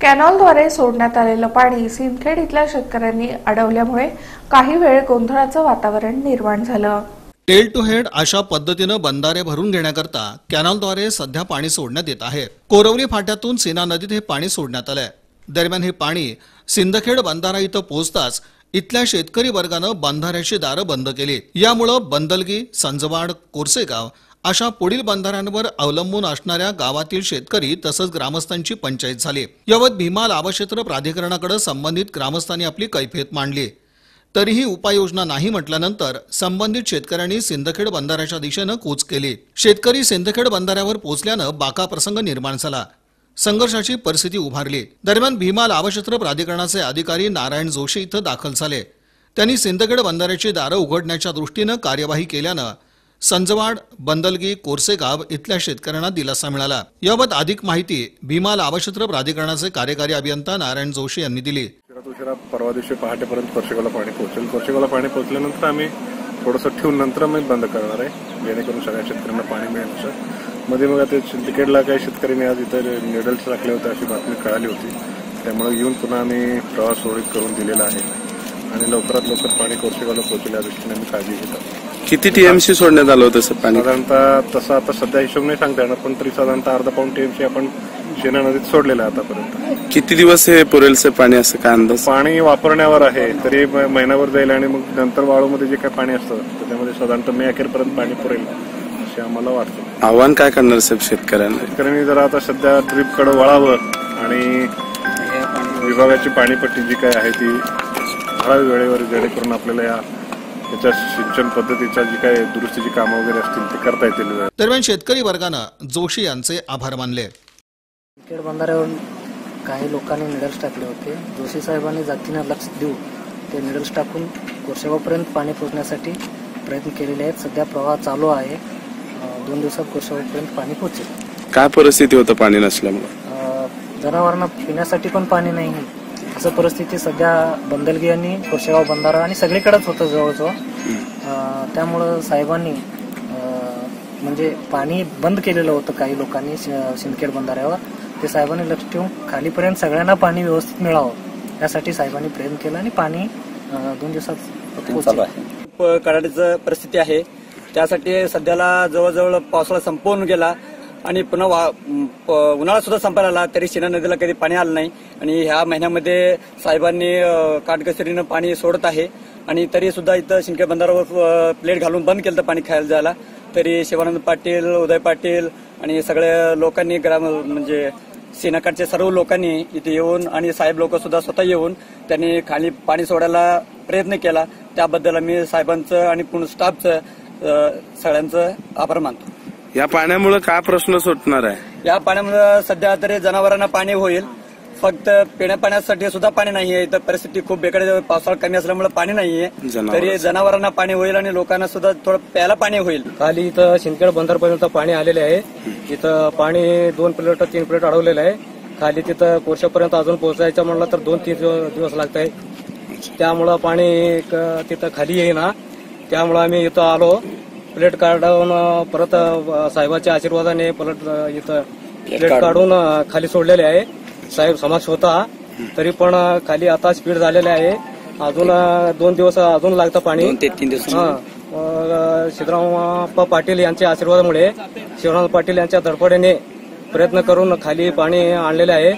कॅनॉलद्वारे सोडण्यात आलेलं पाणी सिंदखेड इथल्या शेतकऱ्यांनी अडवल्यामुळे काही वेळ गोंधळाचं वातावरण निर्माण झालं. टेल टू हेड अशा पद्धतीनं बंधारे भरून घेण्याकरता कॅनॉलद्वारे सध्या पाणी सोडण्यात येत आहे. कोरवली फाट्यातून सीना नदीत हे पाणी सोडण्यात आलंय. दरम्यान हे पाणी सिंदखेड बंधारा इथं पोहोचताच इथल्या शेतकरी वर्गानं बंधाऱ्याची दारं बंद केली. यामुळं बंदलगी संजवाड कोरसेगाव अशा पुढील बंधाऱ्यांवर अवलंबून असणाऱ्या गावातील शेतकरी तसंच ग्रामस्थांची पंचायत झाली. यावत भीमा लाभक्षेत्र प्राधिकरणाकडे संबंधित ग्रामस्थांनी आपली कैफियत मांडली. तरीही उपाययोजना नाही म्हटल्यानंतर संबंधित शेतकऱ्यांनी सिंदखेड बंधाऱ्याच्या दिशेनं कूच केली. शेतकरी सिंदखेड बंधाऱ्यावर पोहोचल्यानं बाका प्रसंग निर्माण झाला. संघर्षाची परिस्थिती उभारली. दरम्यान भीमा लाभक्षेत्र प्राधिकरणाचे अधिकारी नारायण जोशी इथं दाखल झाले. त्यांनी सिंदखेड बंधाऱ्याची दारं उघडण्याच्या दृष्टीनं कार्यवाही केल्यानं संजवाड बंदलगी कोरसेगाव इथल्या शेतकऱ्यांना दिलासा मिळाला. याबाबत अधिक माहिती भीमा लाभक्षेत्र प्राधिकरणाचे कार्यकारी अभियंता नारायण जोशी यांनी दिली. उशिरा परवा दिवशी पहाटेपर्यंत कोरशेगावला पाणी पोहोचेल. कोरशेगावला पाणी पोहोचल्यानंतर आम्ही थोडंसं ठेवून नंतर आम्ही बंद करणार आहे. जेणेकरून सगळ्या शेतकऱ्यांना पाणी मिळेल असं. मध्ये मग आता सिंदखेडला काही शेतकऱ्यांनी आज इथं निडल्स टाकले होते अशी बातमी कळाली होती. त्यामुळे येऊन पुन्हा आम्ही प्रवास सुरळीत करून दिलेला आहे. आणि लवकरात लवकर पाणी कोरशेगावला पोहोचेल या दृष्टीने आम्ही काळजी घेत आहोत. किती टीएमसी सोडण्यात आलं होतं सर पाणी? साधारणतः तसं आता सध्या हिशोब नाही सांगता येणार पण तरी साधारणतः अर्धा पाऊन टीएमसी आपण शेना नदीत सोडलेलं आहे आतापर्यंत. किती दिवस हे पुरेलचं पाणी असं काय अंदाज? पाणी वापरण्यावर आहे तरी महिनाभर जाईल आणि मग नंतर वाळूमध्ये जे काही पाणी असतं त्याच्यामध्ये साधारणतः मे अखेरपर्यंत पाणी पुरेल असे आम्हाला वाटतं. आव्हान काय करणार साहेब शेतकऱ्यांना? शेतकऱ्यांनी जरा आता सध्या ड्रीपकडे वळावं आणि विभागाची पाणीपट्टी जी काय आहे ती वेळेवर जेणेकरून आपल्याला या याच्या सिंचन पद्धतीच्या जी काय दुरुस्तीची कामं वगैरे असतील ते करता येतील. दरम्यान शेतकरी वर्गानं जोशी यांचे आभार मानले. क्रिकेट बंधाऱ्यावरून काही लोकांनी निडल्स टाकले होते. जोशी साहेबांनी जातीनं लक्ष देऊन ते निडल्स टाकून कोरशेगावपर्यंत पाणी पोहोचण्यासाठी प्रयत्न केलेले आहेत. सध्या प्रवाह चालू आहे. अं, दोन दिवसात कोरशेगावपर्यंत पाणी पोहोचेल. काय परिस्थिती होतं पाणी नसल्यामुळे? अं, जनावरांना पिण्यासाठी पण पाणी नाही. असं परिस्थिती सध्या बंदलगी आणि कोरशेगाव बंधारा आणि सगळीकडेच होतं जवळजवळ. अं, त्यामुळं साहेबांनी म्हणजे पाणी बंद केलेलं होतं काही लोकांनी शि- सिंदखेड बंधाऱ्यावर. ते साहेबांनी लक्ष ठेवून खालीपर्यंत सगळ्यांना पाणी व्यवस्थित मिळावं. यासाठी साहेबांनी प्रयत्न केला आणि पाणी दोन दिवसात पोहोचेल. खूप कडाडीचं परिस्थिती आहे. त्यासाठी सध्याला जवळजवळ पावसाळा संपवून गेला. आणि पुन्हा वा- प- उन्हाळा सुद्धा संपायला आला तरी शिना नदीला कधी पाणी आलं नाही. आणि ह्या महिन्यामध्ये साहेबांनी काटकसरीनं पाणी सोडत आहे. आणि तरी सुद्धा इथं शिंके बंधारावर प्लेट घालून बंद केलं पाणी खायला जायला. तरी शिवानंद पाटील उदय पाटील आणि सगळ्या लोकांनी ग्राम म्हणजे सेनाकाठच्या सर्व लोकांनी इथे येऊन आणि साहेब लोक सुद्धा स्वतः येऊन त्यांनी खाली पाणी सोडायला प्रयत्न केला. त्याबद्दल आम्ही साहेबांचं आणि पूर्ण स्टाफचं सगळ्यांचं आभार मानतो. या पाण्यामुळे काय प्रश्न सुटणार आहे? या पाण्यामुळे सध्या तरी जनावरांना पाणी होईल. फक्त पिण्या पाण्यासाठी सुद्धा पाणी नाहीये. इथं परिस्थिती खूप बेकार पावसाळा कमी असल्यामुळे पाणी नाहीये. जनावरांसाठी. तरी जनावरांना पाणी होईल आणि लोकांना सुद्धा थोडं प्यायला पाणी होईल. खाली इथं शिंदखेड बंदरपर्यंत पाणी आलेले आहे. इथं पाणी दोन प्लेट तीन प्लेट अडवलेलं आहे. खाली तिथं कोर्शापर्यंत अजून पोहोचायचं म्हणलं तर दोन तीन दिव- दिवस लागत आहे त्यामुळं पाणी क- तिथं खाली येईना. त्यामुळं आम्ही इथं आलो. प्लेट काढून परत साहेबाच्या आशीर्वादाने परत अं, इथं प्लेट काढून. खाली सोडलेले आहे. साहेब समक्ष होता. तरी पण खाली आता स्पीड झालेले आहे. अजून दोन दिवस अजून लागतं पाणी. ते तीन दिवस हा. सिद्धरामप्पा पाटील यांच्या आशीर्वादामुळे शिवराम पाटील यांच्या धडपडीने प्रयत्न करून खाली पाणी आणलेले आहे.